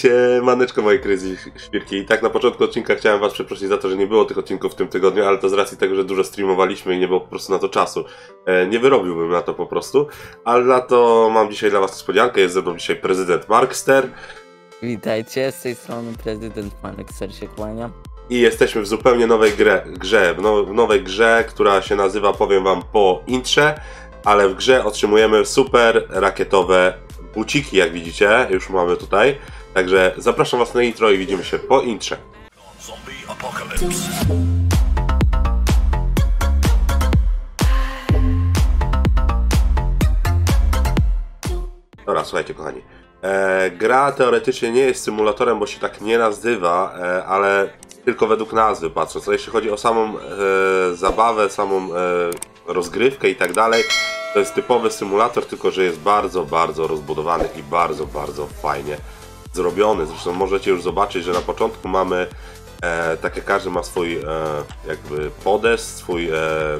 Siemaneczko moje kryzy świrki. I tak na początku odcinka chciałem was przeprosić za to, że nie było tych odcinków w tym tygodniu, ale to z racji tego, że dużo streamowaliśmy i nie było po prostu na to czasu. E, nie wyrobiłbym na to po prostu, ale na to mam dzisiaj dla was niespodziankę. Jest ze mną dzisiaj prezydent Markster Witajcie, z tej strony prezydent Marek Ser się kłania. i jesteśmy w zupełnie nowej grze, grze w, no, w nowej grze, która się nazywa, powiem wam po intrze, ale w grze otrzymujemy super rakietowe buciki, jak widzicie, już mamy tutaj. Także zapraszam was na intro i widzimy się po intrze. Dobra, słuchajcie kochani. E, gra teoretycznie nie jest symulatorem, bo się tak nie nazywa, e, ale tylko według nazwy patrząc. A jeśli chodzi o samą e, zabawę, samą e, rozgrywkę i tak dalej, to jest typowy symulator, tylko że jest bardzo, bardzo rozbudowany i bardzo, bardzo fajnie zrobiony. Zresztą możecie już zobaczyć, że na początku mamy e, tak jak każdy ma swój e, jakby podest, swój e,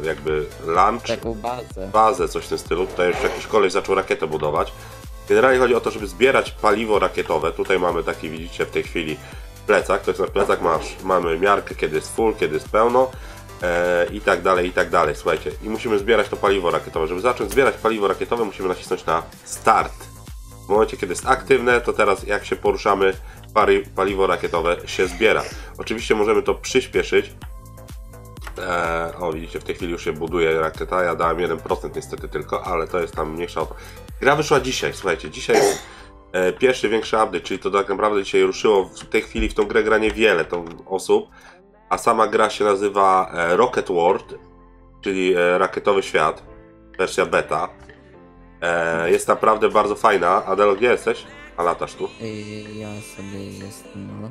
jakby lunch Taką bazę. bazę, coś w tym stylu. Tutaj już jakiś koleś zaczął rakietę budować. Generalnie chodzi o to, żeby zbierać paliwo rakietowe. Tutaj mamy taki, widzicie w tej chwili plecak. To jest na plecak masz, mamy miarkę, kiedy jest full, kiedy jest pełno e, i tak dalej, i tak dalej. Słuchajcie, i musimy zbierać to paliwo rakietowe. Żeby zacząć zbierać paliwo rakietowe, musimy nacisnąć na start. W momencie, kiedy jest aktywne, to teraz jak się poruszamy, pali- paliwo rakietowe się zbiera. Oczywiście możemy to przyspieszyć, Eee, o, widzicie, w tej chwili już się buduje rakieta. Ja dałem 1% niestety tylko, ale to jest tam mniejsza o to. Gra wyszła dzisiaj, słuchajcie, dzisiaj jest e, pierwszy większy update, czyli to tak naprawdę dzisiaj ruszyło w tej chwili w tą grę gra niewiele tą osób, a sama gra się nazywa e, Rocket World, czyli e, Rakietowy Świat, wersja beta. E, jest naprawdę bardzo fajna. Adelo, gdzie jesteś? A latasz tu. I ja sobie jestem, no.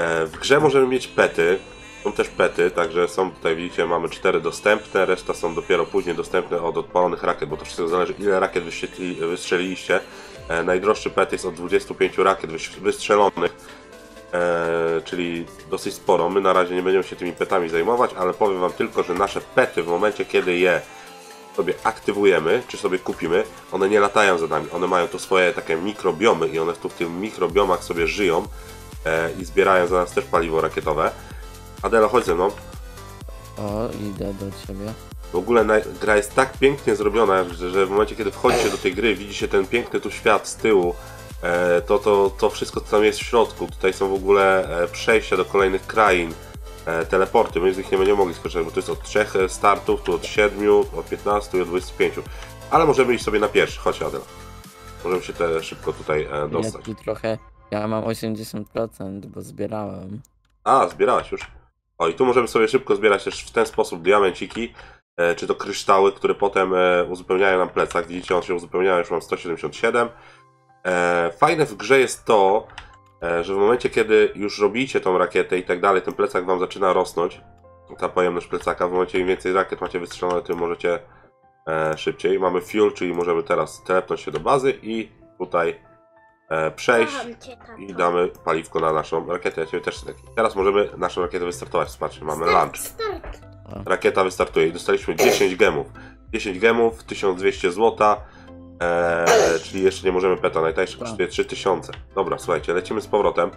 E, W grze możemy mieć pety. Są też pety, także są tutaj, widzicie, mamy cztery dostępne, reszta są dopiero później dostępne od odpalonych rakiet, bo to wszystko zależy ile rakiet wystrzeliliście. E, najdroższy pet jest od 25 rakiet wystrzelonych, e, czyli dosyć sporo. My na razie nie będziemy się tymi petami zajmować, ale powiem wam tylko, że nasze pety w momencie, kiedy je sobie aktywujemy, czy sobie kupimy, one nie latają za nami. One mają tu swoje takie mikrobiomy i one tu w tych mikrobiomach sobie żyją e, i zbierają za nas też paliwo rakietowe. Adelo, chodź ze mną. O, idę do ciebie. W ogóle gra jest tak pięknie zrobiona, że, że w momencie, kiedy wchodzicie do tej gry, widzicie ten piękny tu świat z tyłu, e, to, to, to wszystko, co tam jest w środku. Tutaj są w ogóle e, przejścia do kolejnych krain, teleporty. My z nich nie będziemy mogli skorzystać, bo to jest od trzech e, startów, tu od 7, od 15 i od 25. Ale możemy iść sobie na pierwszy. Chodź, Adelo. Możemy się te szybko tutaj e, Ja dostać. tu trochę... Ja mam 80%, bo zbierałem. A, zbierałaś już. O, i tu możemy sobie szybko zbierać też w ten sposób diamenciki, e, czy to kryształy, które potem e, uzupełniają nam plecak. Widzicie, on się uzupełnia, już mam 177. E, fajne w grze jest to, e, że w momencie, kiedy już robicie tą rakietę i tak dalej, ten plecak wam zaczyna rosnąć, ta pojemność plecaka, w momencie im więcej rakiet macie wystrzelone, tym możecie e, szybciej. Mamy fuel, czyli możemy teraz telepnąć się do bazy i tutaj e, przejść i damy paliwko na naszą rakietę. Ja też taki. Teraz możemy naszą rakietę wystartować. Zobaczcie, mamy. Start. Rakieta wystartuje i dostaliśmy 10 gemów. 10 gemów, 1200 złota. Eee, czyli jeszcze nie możemy peta, najtańszy kosztuje 3000. Dobra, słuchajcie, lecimy z powrotem.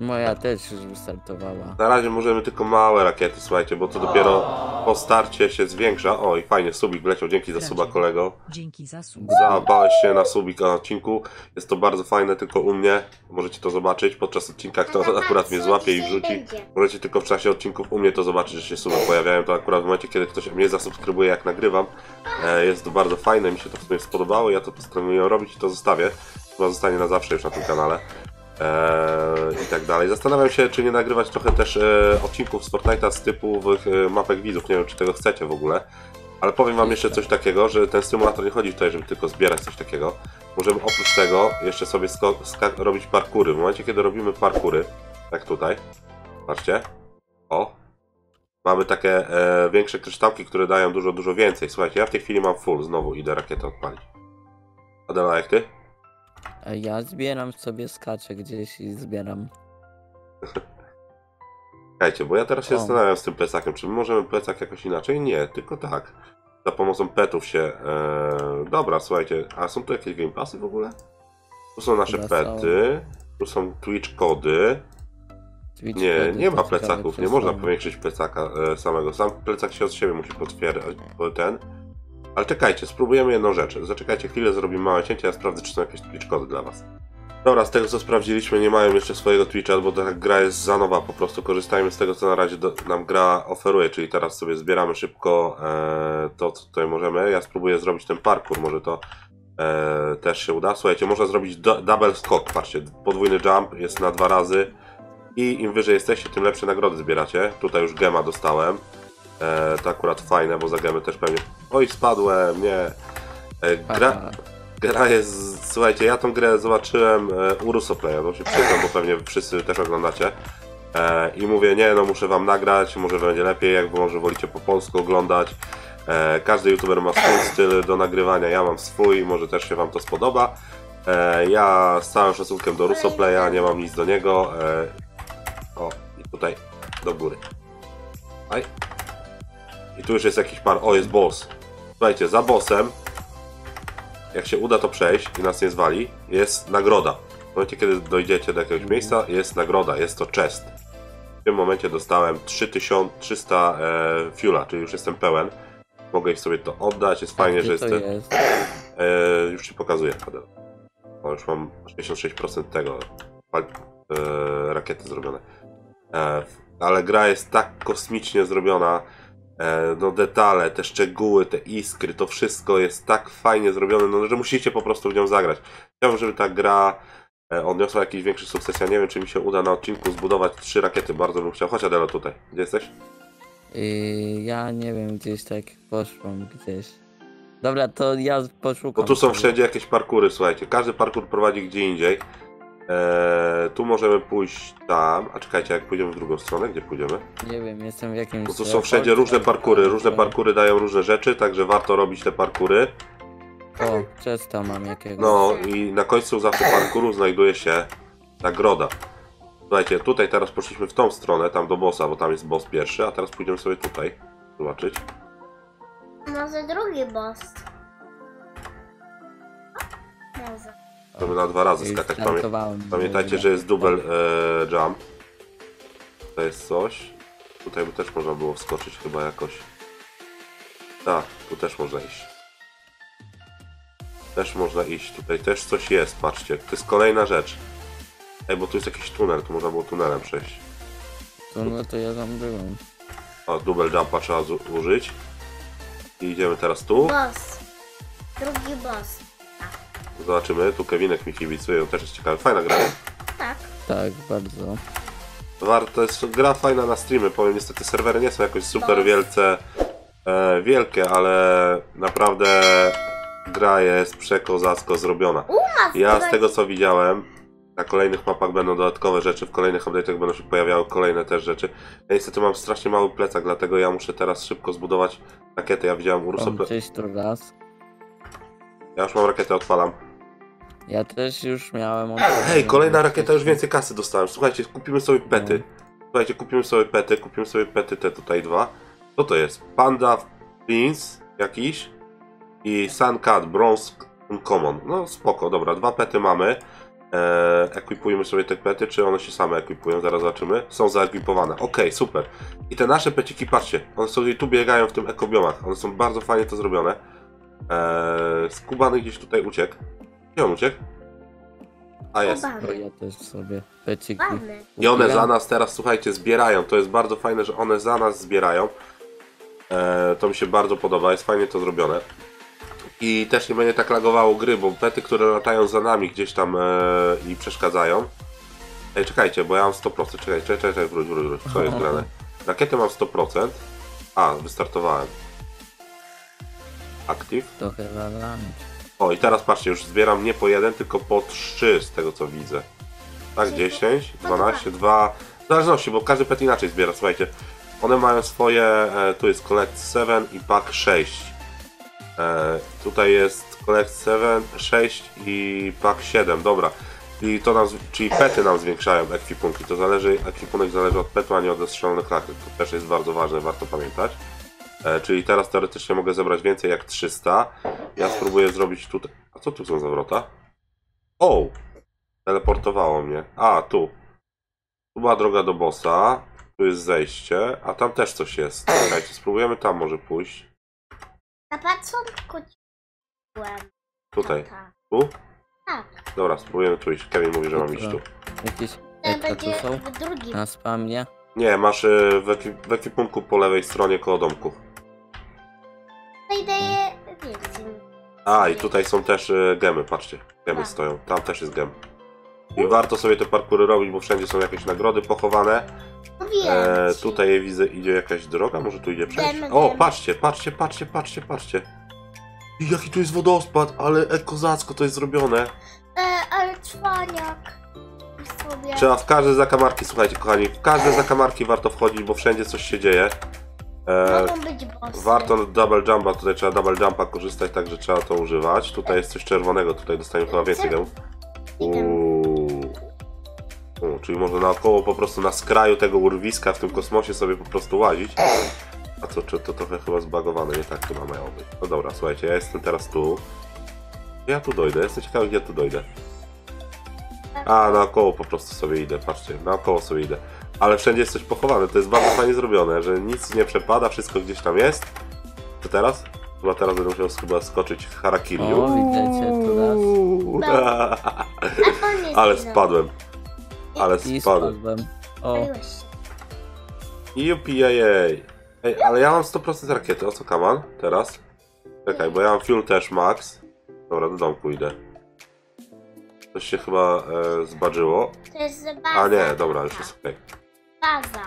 Moja też już wystartowała. Na razie możemy tylko małe rakiety, słuchajcie, bo to dopiero po starcie się zwiększa. O, i fajnie, subik wleciał, dzięki za suba kolego. Dzięki za sub. Zabałeś się na subik na odcinku. Jest to bardzo fajne, tylko u mnie. Możecie to zobaczyć podczas odcinka, kto akurat mnie złapie i wrzuci. Możecie tylko w czasie odcinków u mnie to zobaczyć, że się sumy pojawiają. To akurat w momencie, kiedy ktoś mnie zasubskrybuje, jak nagrywam. E, Jest to bardzo fajne, mi się to w sumie spodobało. Ja to postanowiłem robić i to zostawię. Chyba zostanie na zawsze już na tym kanale. Eee, I tak dalej. Zastanawiam się, czy nie nagrywać trochę też e, odcinków z Fortnite'a z typowych e, mapek widzów. Nie wiem, czy tego chcecie w ogóle. Ale powiem wam jeszcze coś takiego, że ten symulator nie chodzi tutaj, żeby tylko zbierać coś takiego. Możemy oprócz tego jeszcze sobie robić parkury. W momencie, kiedy robimy parkury, jak tutaj, patrzcie, o, mamy takie e, większe kryształki, które dają dużo, dużo więcej. Słuchajcie, ja w tej chwili mam full, znowu idę rakietę odpalić. Adela, jak ty? Ja zbieram sobie, skaczę gdzieś i zbieram. Czekajcie, bo ja teraz się O. zastanawiam z tym plecakiem, czy my możemy plecak jakoś inaczej? Nie, tylko tak. Za pomocą petów się... E... Dobra, słuchajcie, a są tu jakieś game passy w ogóle? Tu są nasze Chyba są. pety. Tu są Twitch kody. Twitch Nie, kody, nie ma plecaków, nie można powiększyć plecaka e, samego. Sam plecak się od siebie musi potwierdzać, ten. Ale czekajcie, spróbujemy jedną rzecz. Zaczekajcie chwilę, zrobimy małe cięcie, ja sprawdzę, czy są jakieś Twitch kody dla was. Dobra, z tego co sprawdziliśmy, nie mają jeszcze swojego Twitcha, bo ta gra jest za nowa, po prostu korzystajmy z tego, co na razie do, nam gra oferuje, czyli teraz sobie zbieramy szybko e, to, co tutaj możemy. Ja spróbuję zrobić ten parkour, może to e, też się uda. Słuchajcie, można zrobić do, double skok, patrzcie, podwójny jump jest na dwa razy i im wyżej jesteście, tym lepsze nagrody zbieracie. Tutaj już gema dostałem. E, to akurat fajne, bo za gemy też pewnie... Oj, spadłem, nie. E, gra, gra jest... Słuchajcie, ja tą grę zobaczyłem e, u Rusoplaya, to się przyznam, bo pewnie wszyscy też oglądacie. E, I mówię, nie no, muszę wam nagrać, może będzie lepiej, jak może wolicie po polsku oglądać. E, każdy youtuber ma swój styl do nagrywania, ja mam swój, może też się wam to spodoba. E, ja z całym szacunkiem do Rusoplaya, nie mam nic do niego. E, o, i tutaj do góry. Aj. I tu już jest jakiś par. O, jest boss. Słuchajcie, za bossem, jak się uda to przejść i nas nie zwali, jest nagroda. W momencie, kiedy dojdziecie do jakiegoś miejsca, jest nagroda, jest to chest. W tym momencie dostałem 3300 e, fuela, czyli już jestem pełen. Mogę ich sobie to oddać, jest fajnie, że to jestem. jest? E, już ci pokazuję. O, już mam 66% tego. E, rakiety zrobione. E, ale gra jest tak kosmicznie zrobiona. E, no detale, te szczegóły, te iskry, to wszystko jest tak fajnie zrobione, no, że musicie po prostu w nią zagrać. Chciałbym, żeby ta gra e, odniosła jakiś większy sukces. Ja nie wiem, czy mi się uda na odcinku zbudować trzy rakiety. Bardzo bym chciał. Chodź Adelo tutaj. Gdzie jesteś? Yy, ja nie wiem, gdzieś tak poszłam gdzieś. Dobra, to ja poszukam. Bo tu są wszędzie jakieś parkury, słuchajcie. Każdy parkur prowadzi gdzie indziej. Eee, tu możemy pójść tam. A czekajcie, jak pójdziemy w drugą stronę, gdzie pójdziemy? Nie wiem, jestem w jakimś... Bo tu są wszędzie różne parkury. Różne parkury dają różne rzeczy, także warto robić te parkury. O, często mam jakiegoś. No i na końcu zawsze parkuru znajduje się nagroda. Słuchajcie, tutaj teraz poszliśmy w tą stronę, tam do bossa, bo tam jest boss pierwszy, a teraz pójdziemy sobie tutaj zobaczyć. Może drugi boss. Może. Żeby na dwa razy skakać. Pamię startowałem. pamiętajcie, że jest double e, jump. To jest coś. Tutaj by też można było wskoczyć chyba jakoś. Tak, tu też można iść. Też można iść. Tutaj też coś jest, patrzcie. To jest kolejna rzecz. Ej, bo tu jest jakiś tunel, tu można było tunelem przejść. To, no to ja tam byłem. O, double jumpa trzeba użyć. I idziemy teraz tu. Boss. Drugi boss. Zobaczymy. Tu Kevinek mi kibicuje, on też jest ciekawy. Fajna gra. Tak. Tak, bardzo. Warto jest gra fajna na streamy. Powiem, niestety serwery nie są jakoś super wielce e, wielkie, ale naprawdę gra jest przekozacko zrobiona. Ja z tego co widziałem, na kolejnych mapach będą dodatkowe rzeczy, w kolejnych update'ach będą się pojawiały kolejne też rzeczy. Ja niestety mam strasznie mały plecak, dlatego ja muszę teraz szybko zbudować rakietę. Ja widziałem. Tam gdzieś tu raz. Ja już mam rakietę, odpalam. Ja też już miałem... Hej, kolejna rakieta, już więcej kasy dostałem. Słuchajcie, kupimy sobie pety. Słuchajcie, kupimy sobie pety, kupimy sobie pety te tutaj dwa. Co to jest? Panda Prince jakiś i Sun Cat Bronze Common. No spoko, dobra, dwa pety mamy. Eee, ekwipujemy sobie te pety, czy one się same ekwipują, zaraz zobaczymy. Są zaekwipowane, okej, super. I te nasze peciki, patrzcie, one sobie tu biegają w tym ekobiomach. One są bardzo fajnie to zrobione. Eee, skubany gdzieś tutaj uciekł. Gdzie on uciekł? A jest. To ja też sobie peciki. I one za nas teraz, słuchajcie, zbierają. To jest bardzo fajne, że one za nas zbierają. E, to mi się bardzo podoba, jest fajnie to zrobione. I też nie będzie tak lagowało gry, bo pety, które latają za nami gdzieś tam e, i przeszkadzają. Ej, czekajcie, bo ja mam 100%. Czekaj, czekaj, czekaj, wróć, wróć, wróć. Co jest grane? Rakietę mam 100%. A, wystartowałem. Active. To chyba lunch. O, i teraz patrzcie, już zbieram nie po jeden, tylko po trzy z tego co widzę. Tak, Czyli 10, po 12, 2. W zależności, bo każdy pet inaczej zbiera, słuchajcie. One mają swoje, e, tu jest Collect 7 i Pack 6. E, tutaj jest Collect 7, 6 i Pack 7, dobra. I to nam, czyli pety nam zwiększają ekwipunki. To zależy, ekwipunek zależy od petu, a nie od zestrzelonych rakiet. To też jest bardzo ważne, warto pamiętać. E, czyli teraz teoretycznie mogę zebrać więcej jak 300. Ja spróbuję zrobić tutaj. A co tu są za wrota? O! teleportowało mnie. A, tu. Tu była droga do bossa. Tu jest zejście, a tam też coś jest. Czekajcie, spróbujemy tam może pójść. Na początku byłem. Tutaj. Tu? Tak. Dobra, spróbujemy tu iść. Kevin mówi, że mam iść tu. Jakieś To eka tu będzie są? w drugim. Na spamie? Nie, masz y, w, ekwi- w ekwipunku po lewej stronie koło domku. Znajdę więcej. A, i tutaj są też y, gemy, patrzcie. Gemy Tak. stoją. Tam też jest gem. I warto sobie te parkury robić, bo wszędzie są jakieś nagrody pochowane. No wiem. E, ci. tutaj widzę, idzie jakaś droga, może tu idzie przejść. O, patrzcie, patrzcie, patrzcie, patrzcie, patrzcie. I jaki tu jest wodospad, ale e, kozacko to jest zrobione. E, ale cwaniak. Sobie. Trzeba w każde zakamarki, słuchajcie kochani, w każde zakamarki warto wchodzić, bo wszędzie coś się dzieje. E, Mogą być bossy. warto double jumpa, tutaj trzeba double jumpa korzystać, także trzeba to używać. Tutaj jest coś czerwonego, tutaj dostaniemy chyba więcej gemów. Uuu. U, czyli można naokoło po prostu na skraju tego urwiska w tym kosmosie sobie po prostu łazić. A co, czy to trochę chyba zbagowane, nie tak chyba miało być. No dobra, słuchajcie, ja jestem teraz tu. Ja tu dojdę, jestem ciekawy gdzie tu dojdę. A, naokoło po prostu sobie idę, patrzcie, naokoło sobie idę. Ale wszędzie jest coś pochowane, to jest bardzo fajnie zrobione, że nic nie przepada, wszystko gdzieś tam jest. Co teraz? Chyba teraz będę musiał chyba skoczyć w harakiri. O, No. pan jest Ale spadłem. Ale I spadłem. spadłem. O. Ej, ale ja mam 100% rakiety, o co kaman? Teraz? Czekaj, bo ja mam fuel też max. Dobra, do domku idę. Coś się chyba e, zbadżyło. To jest. A nie, dobra, już jest okej. Baza.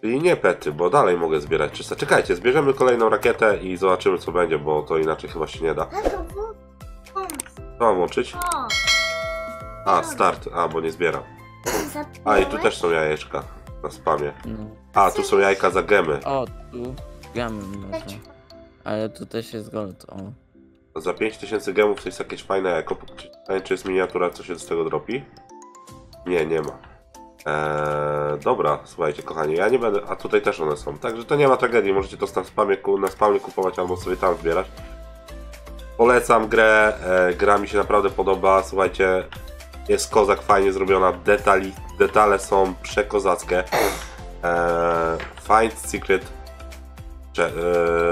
Czyli nie pety, bo dalej mogę zbierać czyste. Czekajcie, zbierzemy kolejną rakietę i zobaczymy co będzie, bo to inaczej chyba się nie da. To. Co mam łączyć? O. A, start. A, bo nie zbieram. A, i tu też są jajeczka na spamie. no. A, tu są jajka za gemy. O, tu gamy można. Ale tu też jest gold, o. Za 5000 gemów to jest jakieś fajne jako. Pytanie, czy jest miniatura, co się z tego dropi? Nie, nie ma. Eee, dobra, słuchajcie, kochani, ja nie będę. A tutaj też one są. Także to nie ma tragedii. Możecie to na spamie, na spamie kupować albo sobie tam zbierać. Polecam grę. E, gra mi się naprawdę podoba. Słuchajcie, jest kozak fajnie zrobiona. Detali, detale są przekozackie. Eee, find secret. Cze,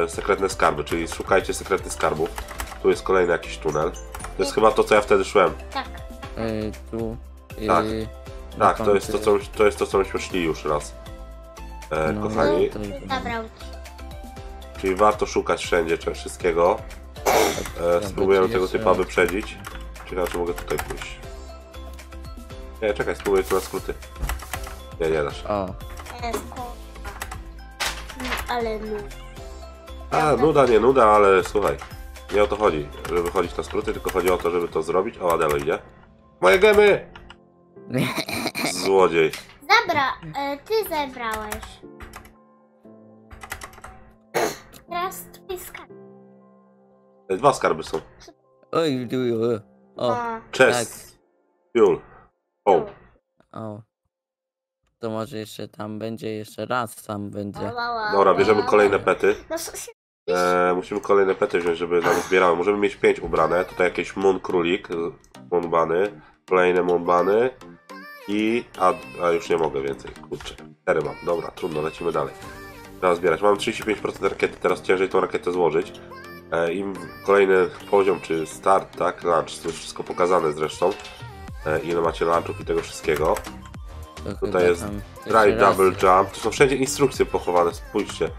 e, sekretne skarby, czyli szukajcie sekretnych skarbów. Tu jest kolejny jakiś tunel. To jest chyba to, co ja wtedy szłem. Tak. Tu. y, Tak. Tak, to jest to, co, to jest to, co myśmy szli już raz. E, No, kochani, to- Zabrał ci. czyli warto szukać wszędzie cze- wszystkiego. E, spróbujemy tego typa wyprzedzić. Ciekawe, czy mogę tutaj pójść. Nie, czekaj, spróbuję tu na skróty. Nie, nie dasz. O. Mm, Ale no. A, nuda, nie nuda, ale słuchaj. Nie o to chodzi, żeby chodzić na skróty, tylko chodzi o to, żeby to zrobić. O, Adelo idzie. Moje gemy! Złodziej. Zabra. E, ty zebrałeś. Teraz twój skarb. E, Dwa skarby są. oj, tu, o, o, Chest. Fuel. O. o. To może jeszcze tam będzie, jeszcze raz tam będzie. Dobra, bierzemy kolejne pety. No, się... E, musimy kolejne pety wziąć, żeby nam zbierały. Możemy mieć pięć ubrane. Tutaj jakieś Moon Królik, Moonbany, kolejne Moonbany i... A, a już nie mogę więcej, kurczę. Cztery mam, dobra, trudno, lecimy dalej. Trzeba zbierać. Mam 35% rakiety, teraz ciężej tą rakietę złożyć. E, Im kolejny poziom, czy start, tak, lunch, to jest wszystko pokazane zresztą. E, ile macie lunchów i tego wszystkiego. To Tutaj jest tam raz double jest. jump. Tu są wszędzie instrukcje pochowane, spójrzcie.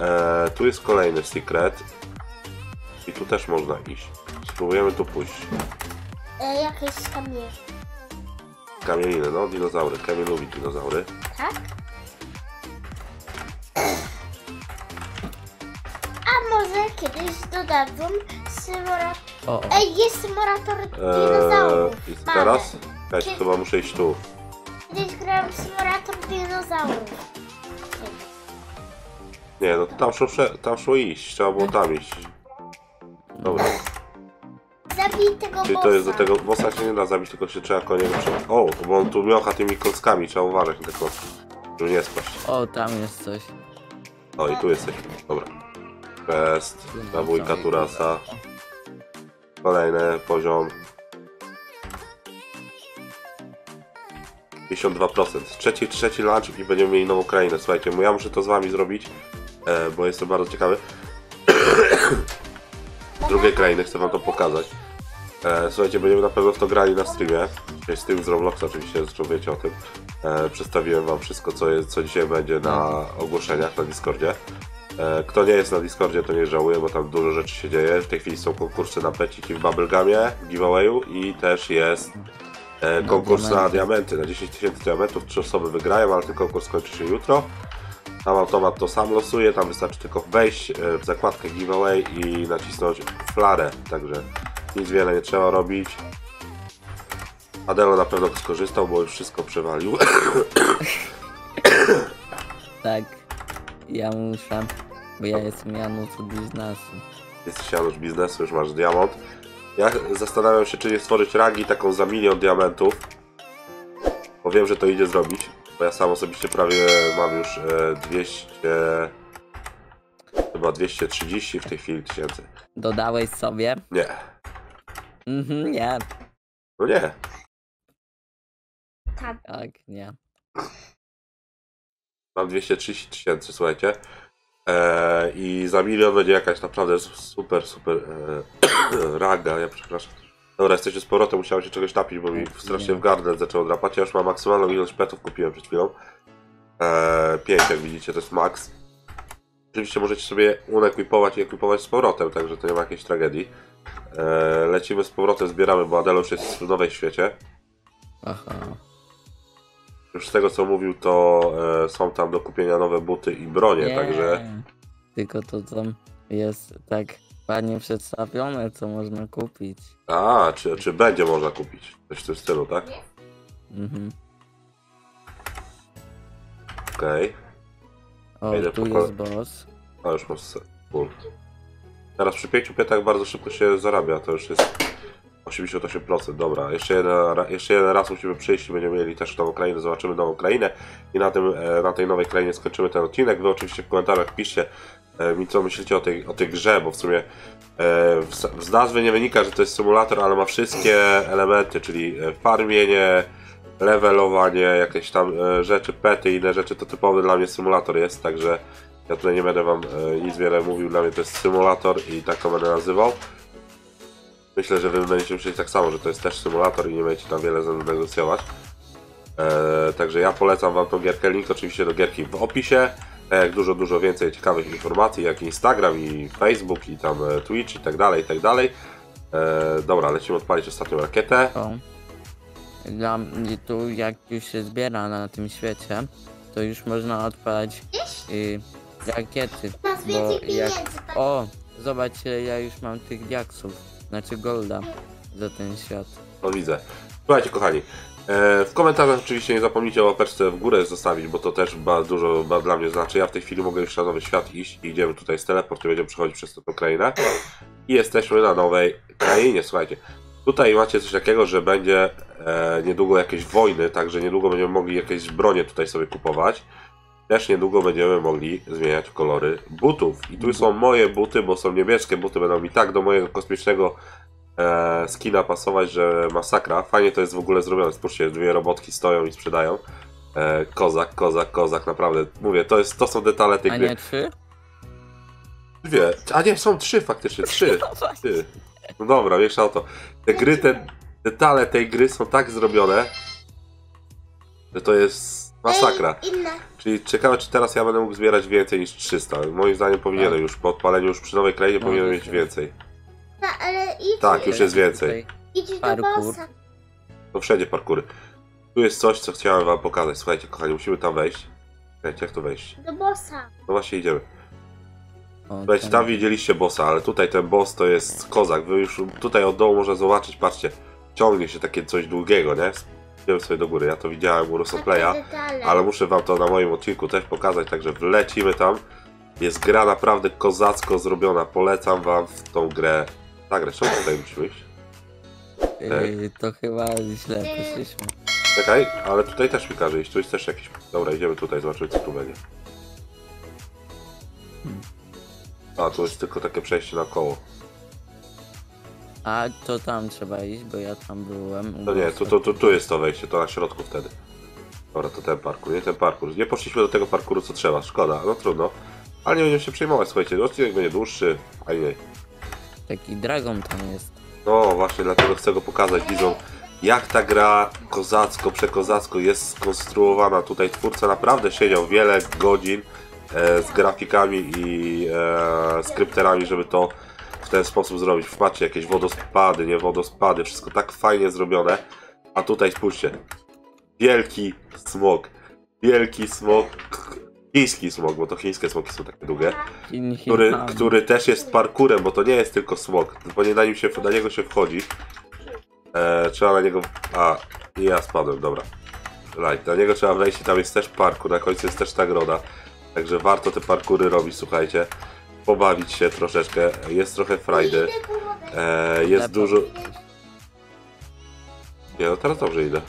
E, tu jest kolejny secret. I tu też można iść. Spróbujemy tu pójść. E, jakieś kamienie. Kamieliny, no, dinozaury. Kamil lubi dinozaury. Tak? A może kiedyś dodadzą symulat... O, o. Ej, jest symulator dinozaurów. Eee, I co Mamy. teraz? Czekajcie, chyba muszę iść tu. Kiedyś grałem w symulator dinozaurów. Nie, no to tam szło, tam szło iść. Trzeba było tam iść. Dobra. Zabij tego Czyli to jest do tego bossa się nie da zabić, tylko się trzeba konie prze... O, bo on tu miocha tymi kockami. Trzeba uważać na te kostki. Żeby nie spaść. o, tam jest coś. O, i tu jesteś. Dobra. Quest, zabójka Turasa. Kolejny poziom. 52%. Trzeci, trzeci lunch i będziemy mieli nową krainę. Słuchajcie, ja muszę to z wami zrobić, e, bo jestem bardzo ciekawy. Drugiej krainy chcę wam to pokazać. E, słuchajcie, będziemy na pewno w to grali na streamie. Dzisiaj stream z Robloxa oczywiście, zresztą wiecie o tym. E, przedstawiłem wam wszystko, co, jest, co dzisiaj będzie na ogłoszeniach na Discordzie. E, Kto nie jest na Discordzie, to nie żałuje, bo tam dużo rzeczy się dzieje. W tej chwili są konkursy na peciki w Bubblegamie, w giveawayu i też jest e, konkurs na diamenty. diamenty. Na 10 tysięcy diamentów trzy osoby wygrają, ale ten konkurs kończy się jutro. Tam automat to sam losuje, tam wystarczy tylko wejść e, w zakładkę giveaway i nacisnąć flarę, także nic wiele nie trzeba robić. Adelo na pewno skorzystał, bo już wszystko przewalił. Tak. Ja muszę, bo ja jestem Janusz od biznesu. Jesteś Janusz biznesu, już masz diamont. Ja zastanawiam się, czy nie stworzyć rangi taką za milion diamentów. Bo wiem, że to idzie zrobić. Bo ja sam osobiście prawie mam już e, 200... Chyba 230 w tej chwili tysięcy. Dodałeś sobie? Nie. Mhm, nie. No nie. Tak. Tak, nie. Mam 230 tysięcy, słuchajcie. E, I za milion będzie jakaś naprawdę super, super e, raga, ja przepraszam. Dobra, jesteście z powrotem, musiałem się czegoś napić, bo mi strasznie w gardle zaczęło drapać. Ja już mam maksymalną ilość petów, kupiłem przed chwilą. E, 5 jak widzicie, to jest max. Oczywiście możecie sobie unekwipować i ekwipować z powrotem, także to nie ma jakiejś tragedii. E, lecimy z powrotem, zbieramy, bo Adelo już jest w nowej świecie. Aha. Już z tego co mówił, to e, są tam do kupienia nowe buty i bronie, także Tylko to tam jest tak ładnie przedstawione, co można kupić. A, czy, czy będzie można kupić? Coś w tym stylu, tak? Mhm. Okej. O, Idę tu po jest boss. A już masz se- full. Teraz przy pięciu piętach bardzo szybko się zarabia, to już jest 88%. Dobra, jeszcze jeden, jeszcze jeden raz musimy przyjść i będziemy mieli też nową krainę, zobaczymy nową krainę i na, tym, e, na tej nowej krainie skończymy ten odcinek. Wy oczywiście w komentarzach piszcie e, mi co myślicie o tej, o tej grze, bo w sumie e, w, z nazwy nie wynika, że to jest symulator, ale ma wszystkie elementy, czyli farmienie, levelowanie, jakieś tam rzeczy, pety i inne rzeczy, to typowy dla mnie symulator jest, także ja tutaj nie będę wam e, nic wiele mówił, dla mnie to jest symulator i tak to będę nazywał. Myślę, że wy będziecie myśleć tak samo, że to jest też symulator i nie będziecie tam wiele ze mną negocjować. E, także ja polecam wam tą gierkę, link oczywiście do gierki w opisie. Tak jak dużo, dużo więcej ciekawych informacji, jak Instagram i Facebook i tam e, Twitch i tak dalej, i tak dalej. E, dobra, lecimy odpalić ostatnią rakietę. O. Dla mnie tu jak już się zbiera na tym świecie, to już można odpalać y, rakiety. Masz Bo więcej jak... pieniędzy. tak? O, zobaczcie, ja już mam tych diaksów. Znaczy golda za ten świat. No widzę. Słuchajcie, kochani. E, w komentarzach oczywiście nie zapomnijcie o łapeczce w górę zostawić, bo to też bardzo dużo ba, dla mnie znaczy. Ja w tej chwili mogę już na nowy świat iść i idziemy tutaj z teleportu, będziemy przechodzić przez tę krainę. I jesteśmy na nowej krainie, słuchajcie. Tutaj macie coś takiego, że będzie e, niedługo jakieś wojny, także niedługo będziemy mogli jakieś bronie tutaj sobie kupować. Też niedługo będziemy mogli zmieniać kolory butów. I tu są moje buty, bo są niebieskie buty, będą mi tak do mojego kosmicznego e, skina pasować, że masakra. Fajnie to jest w ogóle zrobione. Spójrzcie, dwie robotki stoją i sprzedają. E, kozak, kozak, kozak, naprawdę. Mówię, to, jest, to są detale tej A gry. nie trzy? Dwie. A nie, są trzy faktycznie, trzy. Ty. No dobra, wiesz o to. Te gry, te detale tej gry są tak zrobione, że to jest masakra. Czyli ciekawe, czy teraz ja będę mógł zbierać więcej niż 300. Moim zdaniem powinienem Tak. już po odpaleniu już przy nowej krainie No, powinienem mieć jest. więcej. No, ale idź, Tak, już jest więcej. Idź do parkour. bossa. To wszędzie parkury. Tu jest coś, co chciałem wam pokazać. Słuchajcie, kochani, musimy tam wejść. Słuchajcie, jak tu wejść? Do bossa. No właśnie idziemy. O, Słuchajcie, tam widzieliście bossa, ale tutaj ten boss to jest kozak. Wy już tutaj od dołu można zobaczyć, patrzcie, ciągnie się takie coś długiego, nie? Idziemy sobie do góry, ja to widziałem u detale. ale muszę wam to na moim odcinku też pokazać, także wlecimy tam. Jest gra naprawdę kozacko zrobiona, polecam wam w tą grę. Tak, grę, czemu tutaj musimy iść? Yy, to chyba źle poszliśmy. Czekaj, ale tutaj też mi każe iść, tu jest też jakiś... Dobra, idziemy tutaj, zobaczymy co tu będzie. A, tu jest tylko takie przejście na koło. A to tam trzeba iść, bo ja tam byłem. No nie, tu, tu, tu, tu jest to wejście, to na środku wtedy. Dobra, to ten parkour, nie ten parkour. Nie poszliśmy do tego parkouru, co trzeba, szkoda, no trudno. Ale nie będziemy się przejmować, słuchajcie, odcinek będzie dłuższy, fajnie. Taki dragon tam jest. No właśnie, dlatego chcę go pokazać widzom, jak ta gra kozacko, przekozacko jest skonstruowana. Tutaj twórca naprawdę siedział wiele godzin e, z grafikami i e, skrypterami, żeby to w ten sposób zrobić. Patrzcie, jakieś wodospady, nie wodospady, wszystko tak fajnie zrobione. A tutaj spójrzcie, wielki smok, wielki smok, chiński smok, bo to chińskie smoki są takie długie który, który też jest parkurem, bo to nie jest tylko smok, bo nie na, nim się, na niego się wchodzi. E, trzeba na niego... A, i ja spadłem, dobra. Right, na niego trzeba wejść i tam jest też parkur, na końcu jest też nagroda. Także warto te parkury robić, słuchajcie. Pobawić się troszeczkę, jest trochę frajdy. E, jest dużo... Nie, no teraz dobrze idę.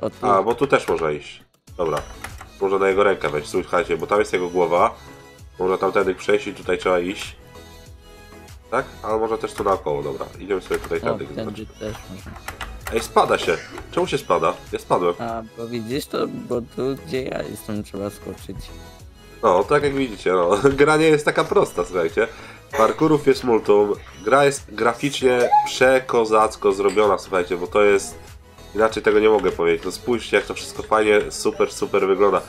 O tu, A, bo tu też można iść. Dobra. Można na jego rękę wejść. Słuchajcie, bo tam jest jego głowa. Można tamtędy przejść i tutaj trzeba iść. Tak? Ale można też tu naokoło, dobra. Idziemy sobie tutaj o, tędy. tędy też można. Ej, spada się. Czemu się spada? Ja spadłem. A, bo widzisz to, bo tu gdzie ja jestem trzeba skoczyć. No, tak jak widzicie, no. Gra nie jest taka prosta, słuchajcie. Parkurów jest multum. Gra jest graficznie przekozacko zrobiona, słuchajcie, bo to jest... Inaczej tego nie mogę powiedzieć. No spójrzcie, jak to wszystko fajnie, super, super wygląda.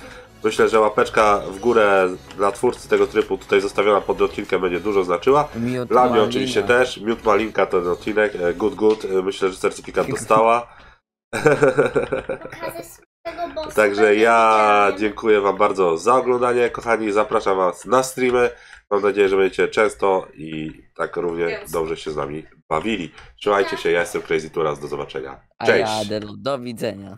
Myślę, że łapeczka w górę dla twórcy tego trybu tutaj zostawiona pod odcinkiem będzie dużo znaczyła. Miód Dla mnie oczywiście też. Miód Malinka ten odcinek. e, Good, good. E, Myślę, że certyfikat dostała. Także ja dziękuję Wam bardzo za oglądanie, kochani. Zapraszam Was na streamy. Mam nadzieję, że będziecie często i tak równie dobrze się z nami bawili. Trzymajcie się, ja jestem Crazy Turas. Do zobaczenia. A Cześć! ja do widzenia.